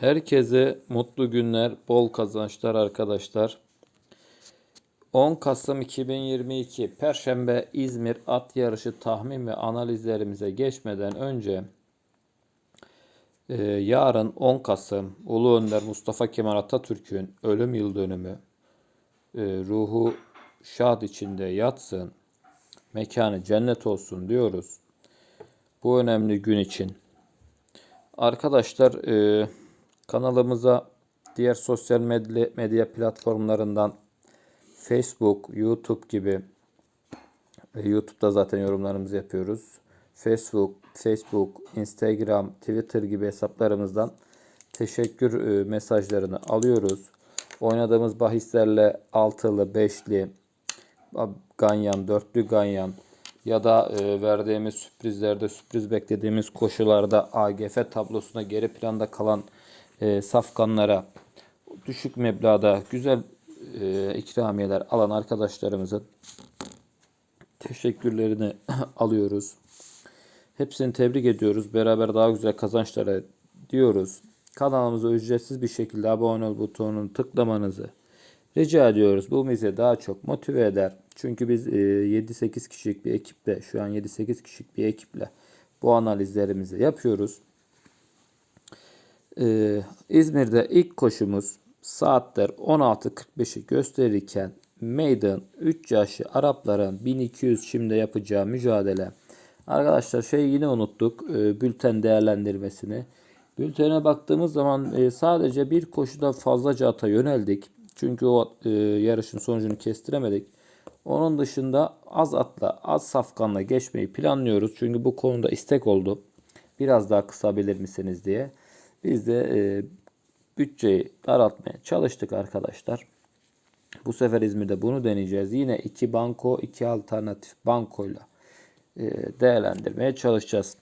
Herkese mutlu günler, bol kazançlar arkadaşlar. 10 Kasım 2022 Perşembe İzmir at yarışı tahmin ve analizlerimize geçmeden önce e, yarın 10 Kasım Ulu Önder Mustafa Kemal Atatürk'ün ölüm yıl dönümü e, ruhu şad içinde yatsın, mekanı cennet olsun diyoruz. Bu önemli gün için. Arkadaşlar e, kanalımıza diğer sosyal medya, platformlarından Facebook, YouTube gibi e, YouTube'da zaten yorumlarımızı yapıyoruz. Facebook, Facebook, Instagram, Twitter gibi hesaplarımızdan teşekkür e, mesajlarını alıyoruz. Oynadığımız bahislerle altılı, beşli, ganyan, dörtlü ganyan ya da e, verdiğimiz sürprizlerde sürpriz beklediğimiz koşularda AGF tablosuna geri planda kalan e, safkanlara düşük meblağda güzel e, ikramiyeler alan arkadaşlarımızın teşekkürlerini alıyoruz. Hepsini tebrik ediyoruz. Beraber daha güzel kazançlara diyoruz. Kanalımıza ücretsiz bir şekilde abone ol butonunu tıklamanızı rica ediyoruz. Bu bizi daha çok motive eder. Çünkü biz e, 7-8 kişilik bir ekiple, şu an 7-8 kişilik bir ekiple bu analizlerimizi yapıyoruz. Ee, İzmir'de ilk koşumuz saatler 16.45'i gösterirken Maiden 3 yaşlı Arapların 1200 şimdi yapacağı mücadele. Arkadaşlar şey yine unuttuk e, bülten değerlendirmesini. Bültene baktığımız zaman e, sadece bir koşuda fazlaca ata yöneldik. Çünkü o e, yarışın sonucunu kestiremedik. Onun dışında az atla, az safkanla geçmeyi planlıyoruz. Çünkü bu konuda istek oldu. Biraz daha kısabilir misiniz diye. Biz de e, bütçeyi daraltmaya çalıştık arkadaşlar. Bu sefer İzmir'de bunu deneyeceğiz. Yine iki banko, iki alternatif bankoyla e, değerlendirmeye çalışacağız.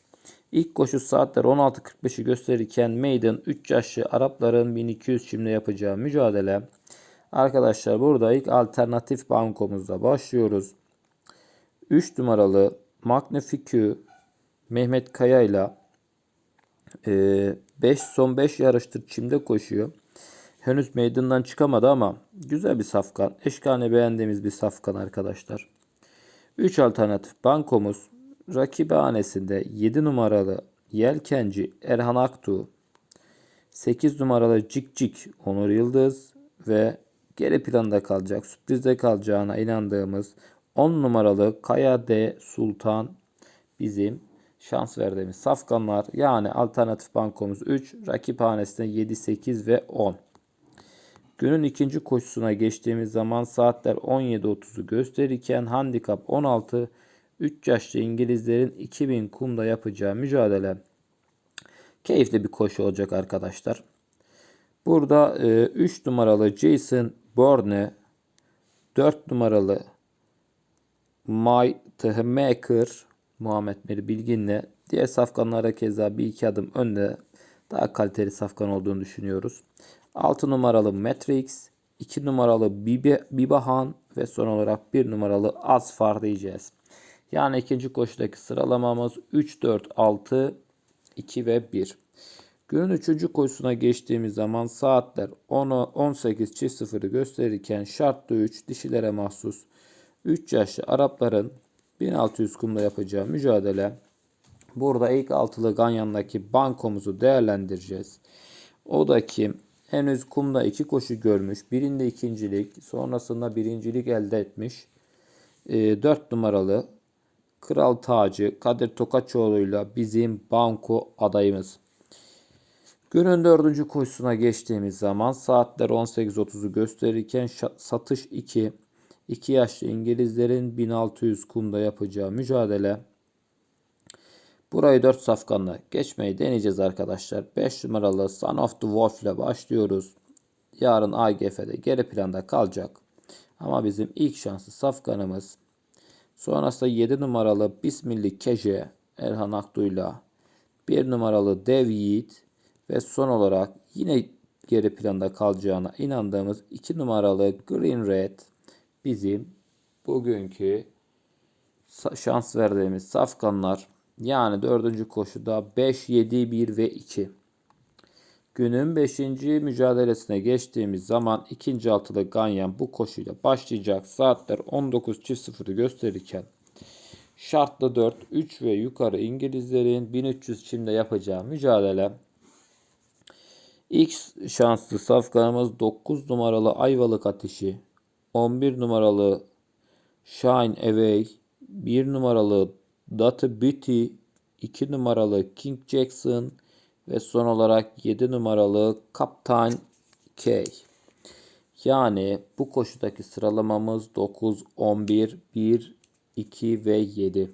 İlk koşu saatler 16.45'i gösterirken Maiden 3 yaşlı Arapların 1200 şimdi yapacağı mücadele. Arkadaşlar burada ilk alternatif bankomuzda başlıyoruz. 3 numaralı Magnifique Mehmet Kaya ile 5 son 5 yarıştır çimde koşuyor. Henüz meydandan çıkamadı ama güzel bir safkan. Eşkane beğendiğimiz bir safkan arkadaşlar. 3 alternatif bankomuz rakibi hanesinde 7 numaralı Yelkenci Erhan Aktu, 8 numaralı Cik Cik Onur Yıldız ve geri planda kalacak, sürprizde kalacağına inandığımız 10 numaralı Kaya D Sultan bizim şans verdiğimiz safkanlar yani alternatif bankomuz 3, rakip hanesinde 7, 8 ve 10. Günün ikinci koşusuna geçtiğimiz zaman saatler 17.30'u gösterirken handikap 16, 3 yaşlı İngilizlerin 2000 kumda yapacağı mücadele. Keyifli bir koşu olacak arkadaşlar. Burada 3 e, numaralı Jason Bourne, 4 numaralı My Maker, Muhammed Meri Bilgin'le diğer safkanlara keza bir iki adım önde daha kaliteli safkan olduğunu düşünüyoruz. 6 numaralı Matrix, 2 numaralı Bibahan ve son olarak 1 numaralı Asfar diyeceğiz. Yani ikinci koşudaki sıralamamız 3, 4, 6, 2 ve 1. Günün üçüncü koşusuna geçtiğimiz zaman saatler 18.00'ı gösterirken şartlı 3 dişilere mahsus 3 yaşlı Arapların 1600 kumda yapacağı mücadele. Burada ilk altılı Ganyan'daki bankomuzu değerlendireceğiz. O da ki henüz kumda iki koşu görmüş. Birinde ikincilik, sonrasında birincilik elde etmiş. E, 4 numaralı Kral Tacı Kadir Tokaçoğlu'yla bizim banko adayımız. Günün dördüncü koşusuna geçtiğimiz zaman saatler 18.30'u gösterirken satış 2, 2 yaşlı İngilizlerin 1600 kumda yapacağı mücadele. Burayı 4 safkanla geçmeyi deneyeceğiz arkadaşlar. 5 numaralı Son of the Wolf ile başlıyoruz. Yarın AGF'de geri planda kalacak. Ama bizim ilk şanslı safkanımız. Sonrasında 7 numaralı Bismilli Keje Erhan Aktu'yla 1 numaralı Dev Yiğit ve son olarak yine geri planda kalacağına inandığımız 2 numaralı Green Red bizim bugünkü şans verdiğimiz safkanlar yani dördüncü koşuda 5, 7, 1 ve 2. Günün 5. mücadelesine geçtiğimiz zaman ikinci altılı Ganyan bu koşuyla başlayacak. Saatler 19.00'ı gösterirken şartlı 4, 3 ve yukarı İngilizlerin 1300 çimde yapacağı mücadele. X şanslı safkanımız 9 numaralı Ayvalık Ateşi, 11 numaralı Shine Away, 1 numaralı Datı Beauty, 2 numaralı King Jackson ve son olarak 7 numaralı Kaptan K. Yani bu koşudaki sıralamamız 9, 11, 1, 2 ve 7.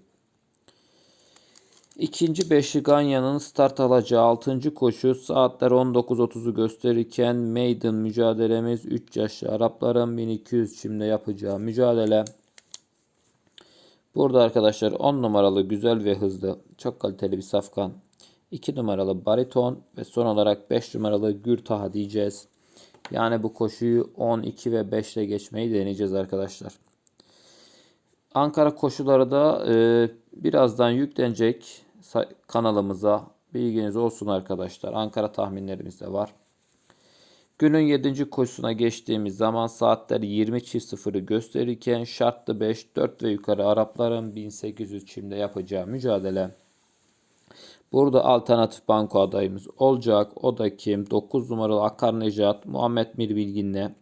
İkinci beşli Ganya'nın start alacağı 6. koşu saatler 19.30'u gösterirken maiden mücadelemiz 3 yaşlı Arapların 1200 çimde yapacağı mücadele. Burada arkadaşlar 10 numaralı güzel ve hızlı çok kaliteli bir safkan. 2 numaralı bariton ve son olarak 5 numaralı Gürtaha diyeceğiz. Yani bu koşuyu 12 ve 5 ile geçmeyi deneyeceğiz arkadaşlar. Ankara koşuları da e, birazdan yüklenecek kanalımıza. Bilginiz olsun arkadaşlar. Ankara tahminlerimiz de var. Günün 7. koşusuna geçtiğimiz zaman saatler 20.00'ı gösterirken şartlı 5, 4 ve yukarı Arapların 1800 çimde yapacağı mücadele. Burada alternatif banko adayımız olacak. O da kim? 9 numaralı Akar Necat, Muhammed Mir Bilgin'le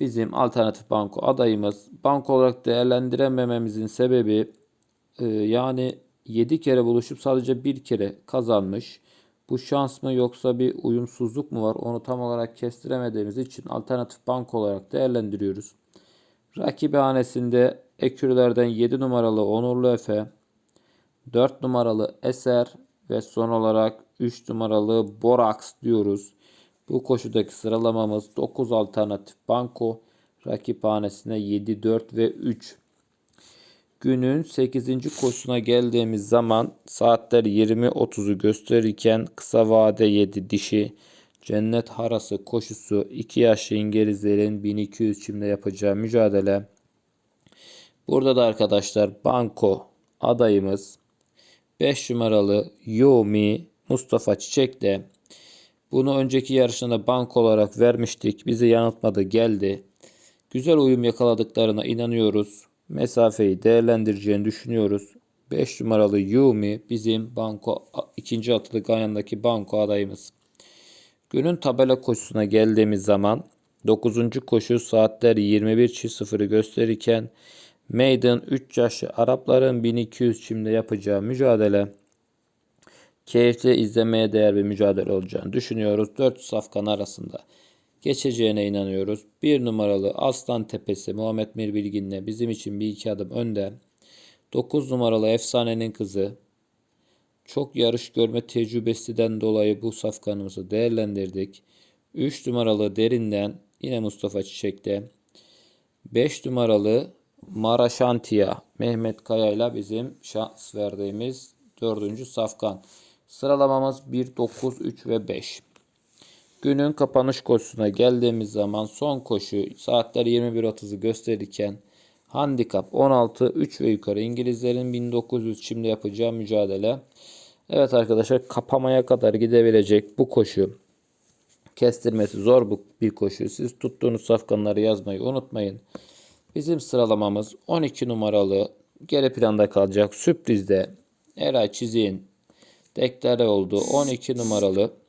bizim alternatif banko adayımız. Banko olarak değerlendiremememizin sebebi e, yani 7 kere buluşup sadece bir kere kazanmış. Bu şans mı yoksa bir uyumsuzluk mu var onu tam olarak kestiremediğimiz için alternatif banko olarak değerlendiriyoruz. Rakibi hanesinde ekürlerden 7 numaralı Onurlu Efe, 4 numaralı Eser ve son olarak 3 numaralı Borax diyoruz. Bu koşudaki sıralamamız 9 alternatif banko. Rakip hanesine 7, 4 ve 3. Günün 8. koşusuna geldiğimiz zaman saatler 20.30'u gösterirken kısa vade 7 dişi Cennet Harası koşusu 2 yaşlı İngilizlerin 1200 çimde yapacağı mücadele. Burada da arkadaşlar banko adayımız 5 numaralı Yomi Mustafa Çiçek de bunu önceki yarışında bank olarak vermiştik. Bizi yanıltmadı geldi. Güzel uyum yakaladıklarına inanıyoruz. Mesafeyi değerlendireceğini düşünüyoruz. 5 numaralı Yumi bizim banko ikinci atılı Ganyan'daki banko adayımız. Günün tabela koşusuna geldiğimiz zaman 9. koşu saatler 21.00'ı gösterirken Maiden 3 yaşlı Arapların 1200 çimde yapacağı mücadele keyifli izlemeye değer bir mücadele olacağını düşünüyoruz. 4 safkan arasında geçeceğine inanıyoruz. 1 numaralı Aslan Tepesi Muhammed Mir Bilgin'le bizim için bir iki adım önde. 9 numaralı Efsanenin Kızı çok yarış görme tecrübesinden dolayı bu safkanımızı değerlendirdik. 3 numaralı Derinden yine Mustafa Çiçek'te. 5 numaralı Maraşantiya Mehmet Kaya ile bizim şans verdiğimiz 4. safkan. Sıralamamız 1, 9, 3 ve 5. Günün kapanış koşusuna geldiğimiz zaman son koşu saatler 21.30'ı gösterirken handikap 16, 3 ve yukarı İngilizlerin 1900 çimde yapacağı mücadele. Evet arkadaşlar kapamaya kadar gidebilecek bu koşu kestirmesi zor bu bir koşu. Siz tuttuğunuz safkanları yazmayı unutmayın. Bizim sıralamamız 12 numaralı geri planda kalacak sürprizde Eray Çizik'in deklare oldu. 12 numaralı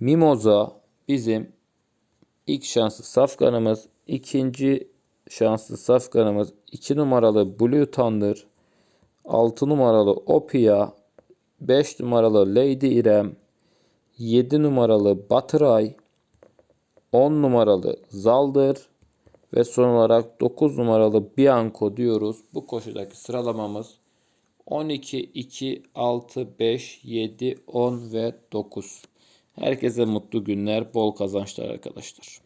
Mimoza bizim ilk şanslı safkanımız. ikinci şanslı safkanımız 2 numaralı Blue Thunder. 6 numaralı Opia. 5 numaralı Lady İrem. 7 numaralı Batıray. 10 numaralı Zaldır. Ve son olarak 9 numaralı Bianco diyoruz. Bu koşudaki sıralamamız 12, 2, 6, 5, 7, 10 ve 9. Herkese mutlu günler, bol kazançlar arkadaşlar.